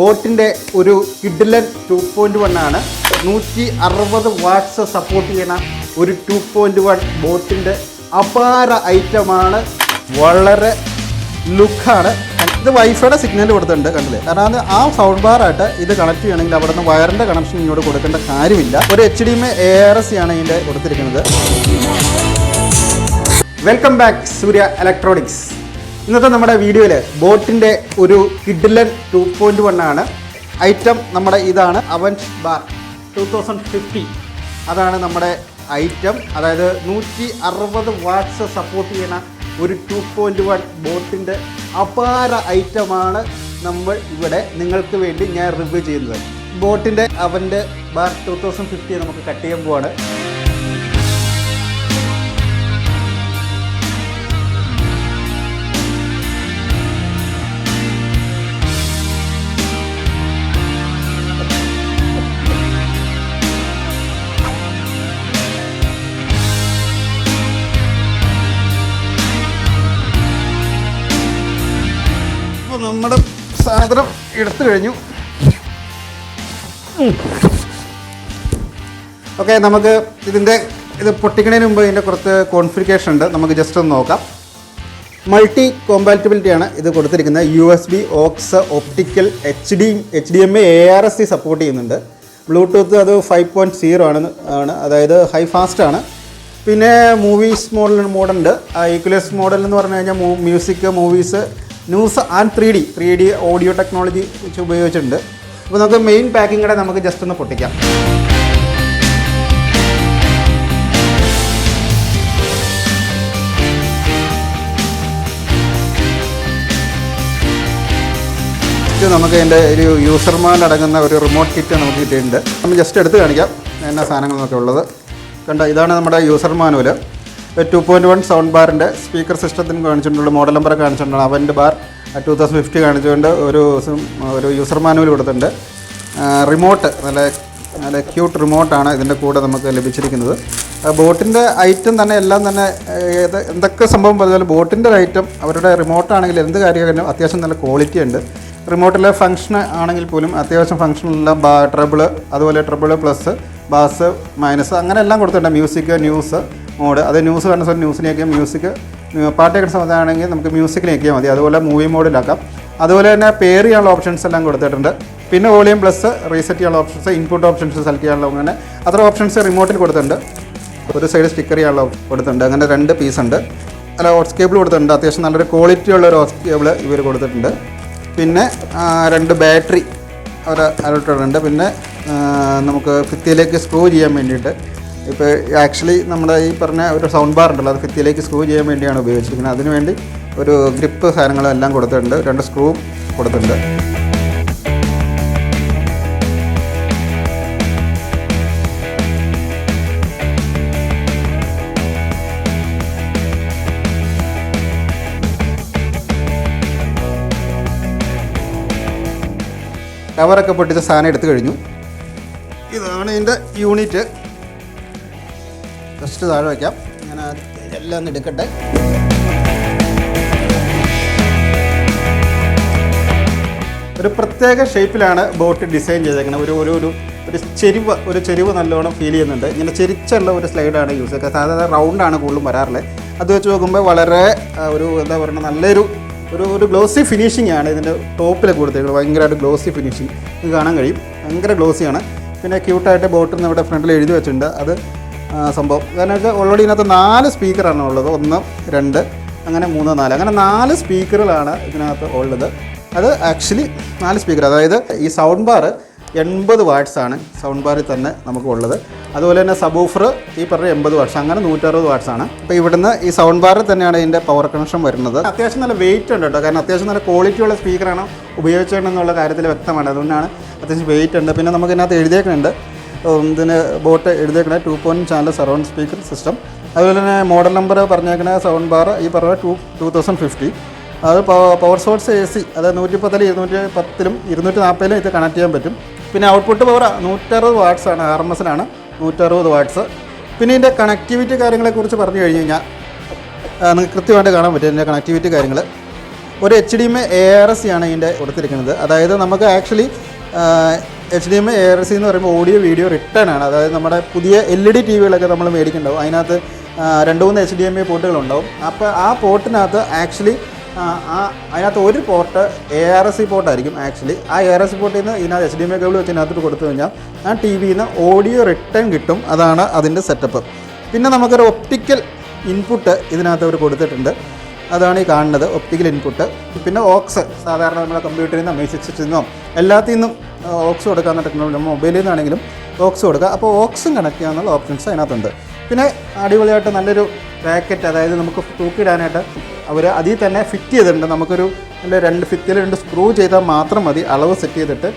ബോട്ടിന്റെ ഒരു കിഡിലൻ ടു പോയിന്റ് വൺ ആണ്. നൂറ്റി അറുപത് വാട്ട്സ് സപ്പോർട്ട് ചെയ്യുന്ന ഒരു ടു പോയിന്റ് വൺ ബോട്ടിന്റെ അപാര ഐറ്റമാണ്. വളരെ ലുക്കാണ്. ഇത് വൈഫൈയുടെ സിഗ്നൽ കൊടുത്തിട്ടുണ്ട് കണ്ടില്ലേ? കാരണം ആ സൗണ്ട് ബാറായിട്ട് ഇത് കണക്ട് ചെയ്യണമെങ്കിൽ അവിടെ നിന്ന് വയറിന്റെ കണക്ഷൻ ഇങ്ങോട്ട് കൊടുക്കേണ്ട കാര്യമില്ല. ഒരു H D M A R S ആണ് ഇതിന്റെ കൊടുത്തിരിക്കുന്നത്. വെൽക്കം ബാക്ക് സൂര്യ ഇലക്ട്രോണിക്സ് ഇന്നത്തെ നമ്മുടെ വീഡിയോയിൽ ബോട്ടിന്റെ ഒരു കിഡിലൻ ടു പോയിന്റ് വൺ ആണ്. ഐറ്റം നമ്മുടെ ഇതാണ് Aavante bar. Two thousand fifty അതാണ് നമ്മുടെ ഐറ്റം. അതായത് നൂറ്റി അറുപത് വാട്ട്സ് സപ്പോർട്ട് ചെയ്യുന്ന ഒരു ടു പോയിന്റ് വൺ ബോട്ടിന്റെ അപാര ഐറ്റമാണ് നമ്മൾ ഇവിടെ നിങ്ങൾക്ക് വേണ്ടി ഞാൻ റിവ്യൂ ചെയ്യുന്നത്. ബോട്ടിന്റെ അവന്റെ ബാർ ടു തൗസൻഡ് ഫിഫ്റ്റി നമുക്ക് കട്ട് ചെയ്യാൻ പോവാണ്. നമ്മുടെ സാധനം എടുത്തു കഴിഞ്ഞു. ഓക്കെ നമുക്ക് ഇതിന്റെ ഇത് പൊട്ടിക്കണതിന് മുമ്പ് ഇതിന്റെ കുറച്ച് കോൺഫിഗറേഷൻ ഉണ്ട്. നമുക്ക് ജസ്റ്റ് ഒന്ന് നോക്കാം. മൾട്ടി കോമ്പാറ്റബിലിറ്റി ആണ് ഇത് കൊടുത്തിരിക്കുന്നത്. U S B aux optical H D H D M A A R S C support ചെയ്യുന്നുണ്ട്. ബ്ലൂടൂത്ത് അത് ഫൈവ് പോയിന്റ് സീറോ ആണ് ആണ്. അതായത് ഹൈ ഫാസ്റ്റ് ആണ്. പിന്നെ മൂവീസ് മോഡൽ മോഡുണ്ട് ഈക്വലസ് മോഡൽ എന്ന് പറഞ്ഞു കഴിഞ്ഞാൽ music movies news and three D three D audio technology വെച്ച് ഉപയോഗിച്ചിട്ടുണ്ട്. അപ്പോൾ നമുക്ക് മെയിൻ പാക്കിംഗ് കൂടെ നമുക്ക് ജസ്റ്റ് ഒന്ന് പൊട്ടിക്കാം. നമുക്ക് അതിന്റെ ഒരു യൂസർമാൻ അടങ്ങുന്ന ഒരു റിമോട്ട് കിറ്റ് നമുക്ക് കിട്ടിയിട്ടുണ്ട്. നമ്മൾ ജസ്റ്റ് എടുത്ത് കാണിക്കാം എന്നാ സാധനങ്ങളൊക്കെ ഉള്ളത്. കണ്ട ഇതാണ് നമ്മുടെ user manual two point one sound ബാറിന്റെ സ്പീക്കർ സിസ്റ്റത്തിന് കാണിച്ചിട്ടുള്ള മോഡൽ നമ്പർ കാണിച്ചിട്ടുണ്ട് അവന്റെ ബാർ ടു തൗസൻഡ് ഫിഫ്റ്റി കാണിച്ചുകൊണ്ട് ഒരു ഒരു യൂസർ മാനുവൽ കൊടുത്തിട്ടുണ്ട്. റിമോട്ട് നല്ല നല്ല ക്യൂട്ട് റിമോട്ടാണ് ഇതിന്റെ കൂടെ നമുക്ക് ലഭിച്ചിരിക്കുന്നത്. ബോട്ടിന്റെ ഐറ്റം തന്നെ എല്ലാം തന്നെ ഏത് എന്തൊക്കെ സംഭവം പറഞ്ഞാലും ബോട്ടിന്റെ ഐറ്റം അവരുടെ റിമോട്ടാണെങ്കിൽ എന്ത് കാര്യമായാലും അത്യാവശ്യം നല്ല ക്വാളിറ്റി ഉണ്ട്. റിമോട്ടിലെ ഫംഗ്ഷൻ ആണെങ്കിൽ പോലും അത്യാവശ്യം ഫംഗ്ഷനെല്ലാം ബാ ട്രബിൾ അതുപോലെ ട്രബിൾ പ്ലസ് ബാസ് മൈനസ് അങ്ങനെ എല്ലാം കൊടുത്തിട്ടുണ്ട്. മ്യൂസിക് ന്യൂസ് മോഡ് അത് ന്യൂസ് കാണുന്ന സമയത്ത് ന്യൂസിനെയൊക്കെ മ്യൂസിക് പാട്ട് കേൾക്കുന്ന സമയത്താണെങ്കിൽ നമുക്ക് മ്യൂസിക്കിലേക്കിയാൽ മതി. അതുപോലെ മൂവി മോഡിലാക്കാം അതുപോലെ തന്നെ പേര് ചെയ്യാനുള്ള ഓപ്ഷൻസ് എല്ലാം കൊടുത്തിട്ടുണ്ട്. പിന്നെ വോളിയം പ്ലസ് റീസെറ്റ് ചെയ്യാനുള്ള ഓപ്ഷൻസ് ഇൻപുട്ട് ഓപ്ഷൻസ് സെലക്ട് ചെയ്യാനുള്ള അങ്ങനെ അത്ര ഓപ്ഷൻസ് റിമോട്ടിൽ കൊടുത്തിട്ടുണ്ട്. ഒരു സൈഡ് സ്റ്റിക്കർ ചെയ്യാനുള്ള കൊടുത്തിട്ടുണ്ട്. അങ്ങനെ രണ്ട് പീസ് ഉണ്ട്. അല്ല ഹോട്ട് കേബിൾ കൊടുത്തിട്ടുണ്ട്. അത്യാവശ്യം നല്ലൊരു ക്വാളിറ്റി ഉള്ള ഒരു ഹോട്ട് കേബിൾ ഇവർ കൊടുത്തിട്ടുണ്ട്. പിന്നെ രണ്ട് ബാറ്ററി അവർ അലോട്ടുണ്ട് പിന്നെ നമുക്ക് ഭിത്തിയിലേക്ക് സ്ക്രൂ ചെയ്യാൻ വേണ്ടിയിട്ട് ഇപ്പോൾ ആക്ച്വലി നമ്മുടെ ഈ പറഞ്ഞ ഒരു സൗണ്ട് ബാർ ഉണ്ടല്ലോ അത് ഭിത്തിയിലേക്ക് സ്ക്രൂ ചെയ്യാൻ വേണ്ടിയാണ് ഉപയോഗിച്ചിരിക്കുന്നത്. അതിനുവേണ്ടി ഒരു ഗ്രിപ്പ് സാധനങ്ങളും എല്ലാം കൊടുത്തിട്ടുണ്ട്. രണ്ട് സ്ക്രൂവും കൊടുത്തിട്ടുണ്ട്. കവറൊക്കെ പൊട്ടിച്ച സാധനം എടുത്തു കഴിഞ്ഞു. ഇതാണ് ഇതിന്റെ യൂണിറ്റ് ജസ്റ്റ് താഴെ വയ്ക്കാം. ഞാൻ എല്ലാം എടുക്കട്ടെ. ഒരു പ്രത്യേക ഷേപ്പിലാണ് ബോട്ട് ഡിസൈൻ ചെയ്തേക്കുന്നത്. ഒരു ഒരു ഒരു ഒരു ചെരിവ് ഒരു ചെരിവ് നല്ലോണം ഫീൽ ചെയ്യുന്നുണ്ട്. ഇങ്ങനെ ചെരിച്ചുള്ള ഒരു സ്ലൈഡാണ് യൂസ് ചെയ്യുക. സാധാരണ റൗണ്ടാണ് കൂടുതലും വരാറുള്ളത്. അത് വെച്ച് നോക്കുമ്പോൾ വളരെ ഒരു എന്താ പറയുക നല്ലൊരു ഒരു ഒരു ഗ്ലോസി ഫിനിഷിംഗ് ആണ് ഇതിന്റെ ടോപ്പിൽ കൊടുത്തേക്കുന്നത് ഭയങ്കരമായിട്ട് ഗ്ലോസി ഫിനിഷിങ് ഇത് കാണാൻ കഴിയും. ഭയങ്കര ഗ്ലോസിയാണ് പിന്നെ ക്യൂട്ടായിട്ട് ബോട്ടിൽ നിന്ന് ഇവിടെ ഫ്രണ്ടിൽ എഴുതി വെച്ചിട്ടുണ്ട്. അത് സംഭവം. കാരണം വെച്ചാൽ ഓൾറെഡി ഇതിനകത്ത് നാല് സ്പീക്കറാണ് ഉള്ളത്. ഒന്ന് രണ്ട് അങ്ങനെ മൂന്ന് നാല്. അങ്ങനെ നാല് സ്പീക്കറുകളാണ് ഇതിനകത്ത് ഉള്ളത്. അത് ആക്ച്വലി നാല് സ്പീക്കർ. അതായത് ഈ സൗണ്ട് ബാർ എൺപത് ആണ് സൗണ്ട് ബാറിൽ തന്നെ നമുക്ക് ഉള്ളത്. അതുപോലെ തന്നെ സബൂഫർ ഈ പറഞ്ഞ എൺപത് വാട്ട്സ് അങ്ങനെ നൂറ്ററുപത് ആണ്. അപ്പോൾ ഇവിടുന്ന് ഈ സൗണ്ട് ബാറിൽ തന്നെയാണ് ഇതിന്റെ പവർ കണക്ഷൻ വരുന്നത്. അത്യാവശ്യം നല്ല വെയിറ്റ് ഉണ്ട് കേട്ടോ. കാരണം അത്യാവശ്യം നല്ല ക്വാളിറ്റിയുള്ള സ്പീക്കറാണ് ഉപയോഗിച്ചതെന്നുള്ള കാര്യത്തിൽ വ്യക്തമാണ്. അതുകൊണ്ടാണ് അത്യാവശ്യം വെയിറ്റ് ഉണ്ട്. പിന്നെ നമുക്ക് ഇതിനകത്ത് എഴുതിയേക്കുന്നുണ്ട്. ഇതിന് boat എഴുതിയേക്കണ two point channel surround speaker system അതുപോലെ തന്നെ മോഡൽ നമ്പർ പറഞ്ഞേക്കണ സൗണ്ട് ബാർ ഈ പറഞ്ഞ ടു ടു തൗസൻഡ് ഫിഫ്റ്റി അത് പവർ സോഴ്സ് എ സി അത് നൂറ്റി പത്തിൽ ഇരുന്നൂറ്റി പത്തിലും ഇരുന്നൂറ്റി നാൽപ്പതിലും ഇത് കണക്ട് ചെയ്യാൻ പറ്റും. പിന്നെ ഔട്ട്പുട്ട് പവർ നൂറ്ററുപത് ആണ് ആർ എം എസിനാണ് നൂറ്ററുപത് വാട്ട്സ് പിന്നെ ഇതിന്റെ കണക്ടിവിറ്റി കാര്യങ്ങളെക്കുറിച്ച് പറഞ്ഞു കഴിഞ്ഞ് കഴിഞ്ഞാൽ നിങ്ങൾക്ക് കൃത്യമായിട്ട് കാണാൻ പറ്റും ഇതിന്റെ കണക്ടിവിറ്റി കാര്യങ്ങൾ ഒരു H D M A R S ആണ് ഇതിന്റെ കൊടുത്തിരിക്കുന്നത്. അതായത് നമുക്ക് actually H D M A R C എന്ന് പറയുമ്പോൾ ഓഡിയോ വീഡിയോ റിട്ടേൺ ആണ്. അതായത് നമ്മുടെ പുതിയ എൽ ഇ ഡി ടി വികളൊക്കെ നമ്മൾ മേടിക്കുന്നുണ്ടാവും. അതിനകത്ത് രണ്ട് മൂന്ന് എച്ച് ഡി എം എ പോർട്ടുകളുണ്ടാവും. അപ്പോൾ ആ പോർട്ടിനകത്ത് ആക്ച്വലി ആ അതിനകത്ത് ഒരു port A R S C പോർട്ടായിരിക്കും actually ആ എ ആർ എസ് സി പോർട്ടിൽ നിന്ന് ഇതിനകത്ത് H D M A cable വെച്ച് ഇതിനകത്ത് കൊടുത്തു കഴിഞ്ഞാൽ ആ ടി വിയിൽ നിന്ന് ഓഡിയോ റിട്ടേൺ കിട്ടും. അതാണ് അതിന്റെ സെറ്റപ്പ് പിന്നെ നമുക്കൊരു ഒപ്റ്റിക്കൽ ഇൻപുട്ട് ഇതിനകത്ത് അവർ കൊടുത്തിട്ടുണ്ട്. അതാണ് ഈ കാണുന്നത് ഒപ്റ്റിക്കൽ ഇൻപുട്ട് പിന്നെ ഓക്സ് സാധാരണ നമ്മുടെ കമ്പ്യൂട്ടറിൽ നിന്നോ മ്യൂസിക് സിസ്റ്റത്തിൽ നിന്നോ എല്ലാത്തിൽ നിന്നും ഓക്സ് കൊടുക്കാവുന്ന ടെക്നോളജി മൊബൈലിൽ നിന്നാണെങ്കിലും ഓക്സ് കൊടുക്കുക. അപ്പോൾ ഓക്സും കണക്ട് ചെയ്യാനുള്ള ഓപ്ഷൻസ് അതിനകത്തുണ്ട്. പിന്നെ അടിപൊളിയായിട്ട് നല്ലൊരു റാക്കറ്റ് അതായത് നമുക്ക് തൂക്കിയിടാനായിട്ട് അവർ അതിൽ തന്നെ ഫിറ്റ് ചെയ്തിട്ടുണ്ട്. നമുക്കൊരു നല്ല രണ്ട് ഫിറ്റിൽ രണ്ട് സ്ക്രൂ ചെയ്താൽ മാത്രം മതി. അളവ് സെറ്റ് ചെയ്തിട്ട്.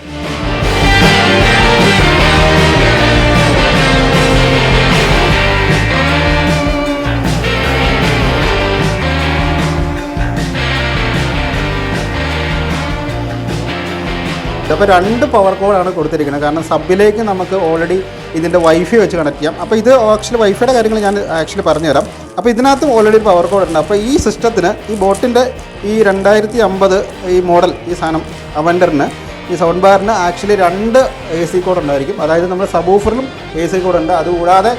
അപ്പോൾ രണ്ട് പവർ കോഡാണ് കൊടുത്തിരിക്കുന്നത്. കാരണം സബിലേക്ക് നമുക്ക് ഓൾറെഡി ഇതിന്റെ വൈഫൈ വെച്ച് കണക്ട് ചെയ്യാം. അപ്പോൾ ഇത് ആക്ച്വലി വൈഫൈയുടെ കാര്യങ്ങൾ ഞാൻ ആക്ച്വലി പറഞ്ഞുതരാം. അപ്പോൾ ഇതിനകത്തും ഓൾറെഡി ഒരു പവർ കോഡ് ഉണ്ട്. അപ്പോൾ ഈ സിസ്റ്റത്തിന് ഈ ബോട്ടിന്റെ ഈ രണ്ടായിരത്തി അമ്പത് ഈ മോഡൽ ഈ സാധനം അവൻഡറിന് ഈ സൗണ്ട് ബാറിന് ആക്ച്വലി രണ്ട് എ സി കോഡ് ഉണ്ടായിരിക്കും. അതായത് നമ്മുടെ സബൂഫറിലും എ സി കോഡ് ഉണ്ട്. അതുകൂടാതെ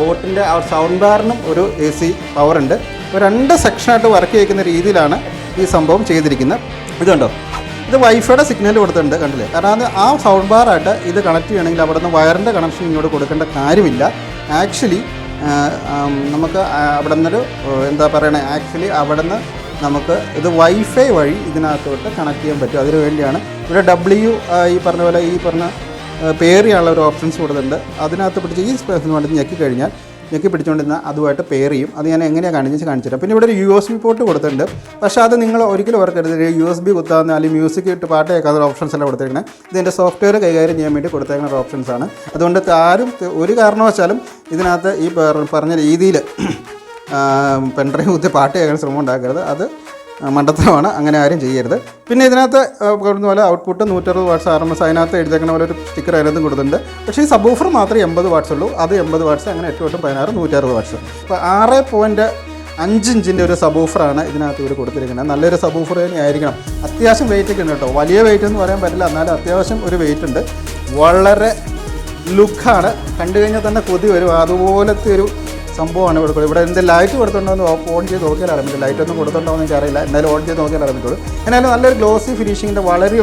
ബോട്ടിന്റെ ആ സൗണ്ട് ബാറിനും ഒരു എ സി പവർ ഉണ്ട്. അപ്പോൾ രണ്ട് സെക്ഷനായിട്ട് വർക്ക് ചെയ്യുന്ന രീതിയിലാണ് ഈ സംഭവം ചെയ്തിരിക്കുന്നത്. ഇതുണ്ടോ? ഇത് വൈഫൈയുടെ സിഗ്നൽ കൊടുത്തിട്ടുണ്ട് കണ്ടില്ലേ? കാരണം ആ സൗണ്ട് ബാറായിട്ട് ഇത് കണക്ട് ചെയ്യണമെങ്കിൽ അവിടെ നിന്ന് വയറിന്റെ കണക്ഷൻ ഇങ്ങോട്ട് കൊടുക്കേണ്ട കാര്യമില്ല. ആക്ച്വലി നമുക്ക് അവിടെ നിന്നൊരു എന്താ പറയണേ? ആക്ച്വലി അവിടെ നിന്ന് നമുക്ക് ഇത് വൈഫൈ വഴി ഇതിനകത്തോട്ട് കണക്ട് ചെയ്യാൻ പറ്റും. അതിനു വേണ്ടിയാണ് ഇവിടെ ഡബ്ല്യു ഈ പറഞ്ഞ പോലെ ഈ പറഞ്ഞ പേറിയാനുള്ള ഒരു ഓപ്ഷൻസ് കൊടുത്തിട്ടുണ്ട്. അതിനകത്ത് പിടിച്ച് ഈ സ്പേസിന് വേണ്ടി ഞെക്കി കഴിഞ്ഞാൽ ഞെക്കി പിടിച്ചുകൊണ്ടിരുന്ന അതുമായിട്ട് പെയർ ചെയ്യും. അത് ഞാൻ എങ്ങനെയാണ് കാണിച്ച് കാണിച്ചുതരാം പിന്നെ ഇവിടെ ഒരു യു എസ് ബി പോർട്ട് കൊടുത്തിട്ടുണ്ട്. പക്ഷേ അത് നിങ്ങൾ ഒരിക്കലും ഓർക്കരുത്. യു എസ് ബി കുത്താവുന്ന അല്ലെങ്കിൽ മ്യൂസിക് ഇട്ട് പാട്ട് കേൾക്കാത്ത ഓപ്ഷൻസ് എല്ലാം കൊടുത്തിരിക്കുന്നത്. ഇതിന്റെ സോഫ്റ്റ്വെയർ കൈകാര്യം ചെയ്യാൻ വേണ്ടി കൊടുത്തേക്കുന്ന ഓപ്ഷൻസ് ആണ്. അതുകൊണ്ട് ആരും ഒരു കാരണവശാലും ഇതിനകത്ത് ഈ പറ- പറഞ്ഞ രീതിയിൽ പെൺഡ്രൈവ് കുത്തി പാട്ട് കേൾക്കാൻ ശ്രമം ഉണ്ടാക്കരുത്. അത് മണ്ടത്തരമാണ്. അങ്ങനെ ആരും ചെയ്യരുത്. പിന്നെ ഇതിനകത്ത് കൊടുക്കുന്ന പോലെ ഔട്ട്പുട്ട് നൂറ്ററുപത് വാട്സ് ആർ എം എസ് അതിനകത്ത് എഴുതേക്കുന്ന പോലെ ഒരു സ്റ്റിക്കർ അതിനകത്തും കൊടുത്തിട്ടുണ്ട്. പക്ഷേ ഈ സബൂഫർ മാത്രമേ എൺപത് വാട്സ് ഉള്ളൂ. അത് എൺപത് വാട്സ് അങ്ങനെ എട്ട് തൊട്ടും പതിനാറ് നൂറ്ററുപത് വാട്ട്സ് അപ്പോൾ ആറ് പോയിന്റ് അഞ്ച് ഇഞ്ചിന്റെ ഒരു സബൂഫറാണ് ഇതിനകത്ത് ഇവർ കൊടുത്തിരിക്കുന്നത്. നല്ലൊരു സബൂഫർ തന്നെ ആയിരിക്കണം. അത്യാവശ്യം വെയിറ്റ് ഒക്കെ ഉണ്ട് കേട്ടോ. വലിയ വെയിറ്റ് എന്ന് പറയാൻ പറ്റില്ല. എന്നാലും അത്യാവശ്യം ഒരു വെയിറ്റ് ഉണ്ട്. വളരെ ലുക്കാണ്. കണ്ടു കഴിഞ്ഞാൽ തന്നെ കൊതി വരും. അതുപോലത്തെ ഒരു സംഭവമാണ് ഇവിടെ. ഇവിടെ എന്ത് ലൈറ്റ് കൊടുത്തിട്ടുണ്ടോ എന്ന് ഓൺ ചെയ്ത് നോക്കിയാൽ അറിയില്ല ലൈറ്റ് ഒന്നും കൊടുത്തിട്ടുണ്ടോ എന്ന് എനിക്കറിയില്ല എന്നാലും ഓൺ ചെയ്ത് നോക്കിയാൽ അറിഞ്ഞിട്ടുള്ളൂ എന്നാലും നല്ലൊരു ഗ്ലോസി ഫിനിഷിങ്ങിന്റെ വളരെ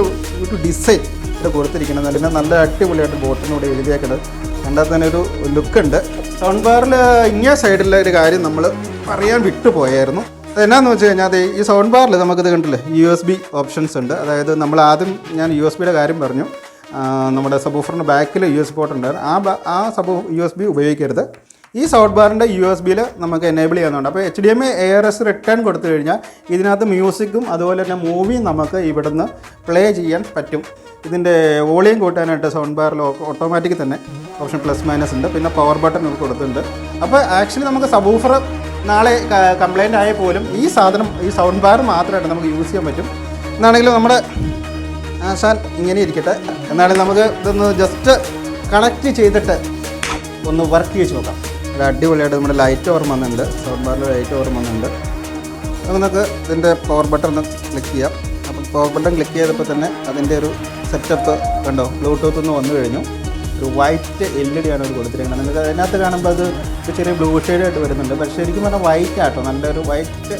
ഒരു ഡിസൈൻ ഇത് കൊടുത്തിരിക്കുന്നത്. പിന്നെ നല്ല അടിപൊളിയായിട്ട് ബോട്ടിനൂടെ എഴുതിയേക്കുന്നത്. കണ്ടാൽ തന്നെ ഒരു ലുക്ക് ഉണ്ട്. സൗണ്ട് ബാറിൽ ഇങ്ങേ സൈഡിലെ ഒരു കാര്യം നമ്മൾ പറയാൻ വിട്ടുപോയായിരുന്നു അതെന്നാന്ന് വെച്ച് കഴിഞ്ഞാൽ അതെ ഈ സൗണ്ട് ബാറിൽ നമുക്കിത് കണ്ടില്ലേ യു എസ് ബി ഓപ്ഷൻസ് ഉണ്ട്. അതായത് നമ്മൾ ആദ്യം ഞാൻ യു എസ് ബിയുടെ കാര്യം പറഞ്ഞു. നമ്മുടെ സബൂഫറിന്റെ ബാക്കിൽ യു എസ് പോർട്ട് ഉണ്ടായിരുന്നു. ആ ആ സബൂ യു എസ് ബി ഉപയോഗിക്കരുത്. ഈ സൗണ്ട് ബാറിന്റെ യു എസ് ബിയിൽ നമുക്ക് എനേബിൾ ചെയ്യുന്നുണ്ട് അപ്പോൾ H D M A R S return കൊടുത്തു കഴിഞ്ഞാൽ ഇതിനകത്ത് മ്യൂസിക്കും അതുപോലെ തന്നെ മൂവിയും നമുക്ക് ഇവിടുന്ന് പ്ലേ ചെയ്യാൻ പറ്റും. ഇതിന്റെ വോളിയം കൂട്ടാനായിട്ട് സൗണ്ട് ബാറിൽ ഓട്ടോമാറ്റിക് തന്നെ ഓപ്ഷൻ പ്ലസ് മൈനസ് ഉണ്ട്. പിന്നെ പവർ ബട്ടൺ നമുക്ക് കൊടുത്തിട്ടുണ്ട്. അപ്പോൾ ആക്ച്വലി നമുക്ക് സബൂഫർ നാളെ കംപ്ലൈന്റ് ആയ പോലും ഈ സാധനം ഈ സൗണ്ട് ബാർ മാത്രമായിട്ട് നമുക്ക് യൂസ് ചെയ്യാൻ പറ്റും. എന്നാണെങ്കിലും നമ്മുടെ ആശാൻ ഇങ്ങനെ ഇരിക്കട്ടെ. എന്നാലും നമുക്ക് ഇതൊന്ന് ജസ്റ്റ് കണക്റ്റ് ചെയ്തിട്ട് ഒന്ന് വർക്ക് ചെയ്ത് നോക്കാം. ഒരു അടിപൊളിയായിട്ട് നമ്മുടെ ലൈറ്റ് ഓർമ്മ വന്നിട്ടുണ്ട്. സൗണ്ട് ബാറിൽ ലൈറ്റ് ഓർമ്മ വന്നിട്ടുണ്ട്. അപ്പോൾ നമുക്ക് ഇതിന്റെ പവർ ബട്ടൺ ഒന്ന് ക്ലിക്ക് ചെയ്യാം. അപ്പം പവർ ബട്ടൺ ക്ലിക്ക് ചെയ്തപ്പോൾ തന്നെ അതിന്റെ ഒരു സെറ്റപ്പ് കണ്ടോ? ബ്ലൂടൂത്ത് ഒന്ന് വന്നു കഴിഞ്ഞു. ഒരു വൈറ്റ് എൽ ഇ ഡി ആണ് അവർ കൊടുത്തിരിക്കുന്നത്. നിങ്ങൾക്ക് അതിനകത്ത് കാണുമ്പോൾ അത് ചെറിയ ബ്ലൂ ഷെയ്ഡായിട്ട് വരുന്നുണ്ട്. പക്ഷേ ശരിക്കും പറഞ്ഞാൽ വൈറ്റ് ആട്ടോ. നല്ലൊരു വൈറ്റ്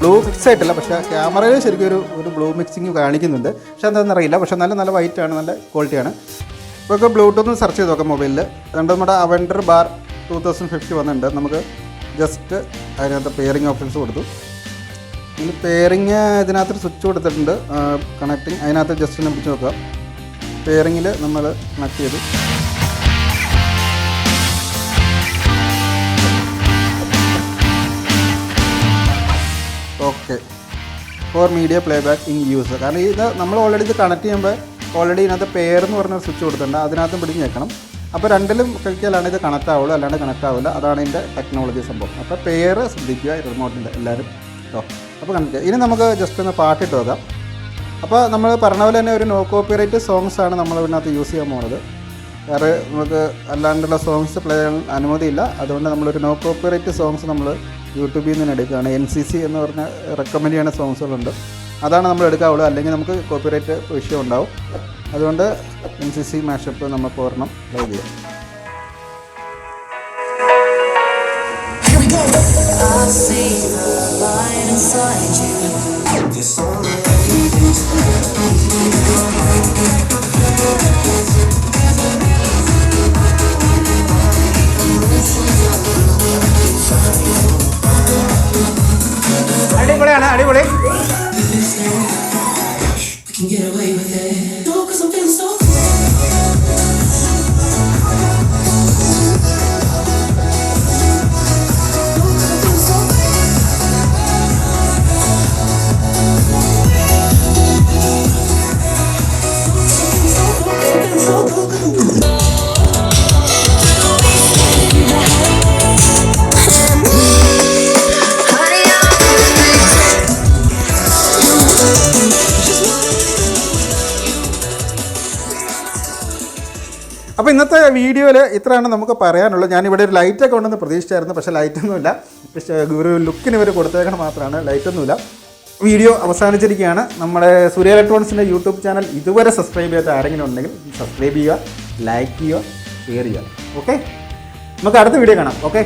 ബ്ലൂ മിക്സ് ആയിട്ടില്ല. പക്ഷേ ക്യാമറയിൽ ശരിക്കും ഒരു ഒരു ബ്ലൂ മിക്സിങ് കാണിക്കുന്നുണ്ട്. പക്ഷേ എന്താണെന്ന് അറിയില്ല. പക്ഷേ നല്ല നല്ല വൈറ്റ് ആണ്. നല്ല ക്വാളിറ്റിയാണ് ഇപ്പോൾ ബ്ലൂടൂത്ത് സെർച്ച് ചെയ്ത് നോക്കാം മൊബൈലിൽ അതുകൊണ്ട് നമ്മുടെ Aavante bar two thousand fifty വന്നിട്ടുണ്ട്. നമുക്ക് ജസ്റ്റ് അതിനകത്ത് പെയറിങ് ഓപ്ഷൻസ് കൊടുത്തു. ഇതിൽ പെയറിങ് ഇതിനകത്ത് സ്വിച്ച് കൊടുത്തിട്ടുണ്ട്. കണക്റ്റിങ് അതിനകത്ത് ജസ്റ്റ് ഒന്ന് പിടിച്ച് നോക്കാം പെയറിങ്ങിൽ നമ്മൾ കണക്ട് ചെയ്തു. Okay for media play back in use കാരണം ഇത് നമ്മൾ ഓൾറെഡി ഇത് കണക്ട് ചെയ്യുമ്പോൾ ഓൾറെഡി ഇതിനകത്ത് പെയർ എന്ന് പറഞ്ഞ സ്വിച്ച് കൊടുത്തിട്ടുണ്ട്. അതിനകത്തും പിടിച്ച് ഞെക്കണം അപ്പോൾ രണ്ടിലും കഴിക്കാലാണ് ഇത് കണക്ട് ആവുള്ളൂ അല്ലാണ്ട് കണക്ട് ആവില്ല അതാണ് ഇതിന്റെ ടെക്നോളജി സംഭവം. അപ്പോൾ പേര് ശ്രദ്ധിക്കുക റിമോട്ടിന്റെ എല്ലാവരും. കേട്ടോ അപ്പോൾ കണക്ട് ഇനി നമുക്ക് ജസ്റ്റ് ഒന്ന് പാട്ടിട്ട് നോക്കാം. അപ്പോൾ നമ്മൾ പറഞ്ഞ പോലെ തന്നെ ഒരു നോ കോപ്പിറൈറ്റ് സോങ്സ് ആണ് നമ്മൾ ഇതിനകത്ത് യൂസ് ചെയ്യാൻ പോകുന്നത് വേറെ നമുക്ക് അല്ലാണ്ടുള്ള സോങ്സ് പ്ലേ ചെയ്യാൻ അനുമതിയില്ല. അതുകൊണ്ട് നമ്മളൊരു നോ കോപ്പിറൈറ്റ് സോങ്സ് നമ്മൾ യൂട്യൂബിൽ നിന്ന് എടുക്കുകയാണ്. എൻ സി സി എന്ന് പറഞ്ഞ റെക്കമെൻഡ് ചെയ്യുന്ന സോങ്സുകളുണ്ട് അതാണ് നമ്മൾ എടുക്കാവുള്ളൂ. അല്ലെങ്കിൽ നമുക്ക് കോപ്പിറൈറ്റ് വിഷയം ഉണ്ടാവും. അതുകൊണ്ട് എൻ സി സി മാഷപ്പ് നമുക്ക് ഒരെണ്ണം ലൈവ് ചെയ്യാം I see the light inside you. അടിപൊളിയാണ് അപ്പോൾ ഇന്നത്തെ വീഡിയോയിൽ ഇത്രയാണ് നമുക്ക് പറയാനുള്ളത്. ഞാനിവിടെ ഒരു ലൈറ്റൊക്കെ ഉണ്ടെന്ന് പ്രതീക്ഷിച്ചായിരുന്നു പക്ഷേ ലൈറ്റൊന്നുമില്ല പക്ഷേ ഒരു ലുക്കിന് ഇവർ കൊടുത്തേക്കണം മാത്രമാണ് ലൈറ്റൊന്നുമില്ല വീഡിയോ അവസാനിച്ചിരിക്കുകയാണ്. നമ്മുടെ സൂര്യ ഇലക്ട്രോണിക്സിന്റെ യൂട്യൂബ് ചാനൽ ഇതുവരെ സബ്സ്ക്രൈബ് ചെയ്യാത്ത ആരെങ്കിലും ഉണ്ടെങ്കിൽ സബ്സ്ക്രൈബ് ചെയ്യുക ലൈക്ക് ചെയ്യുക ഷെയർ ചെയ്യുക. ഓക്കെ നമുക്ക് അടുത്ത വീഡിയോ കാണാം. ഓക്കെ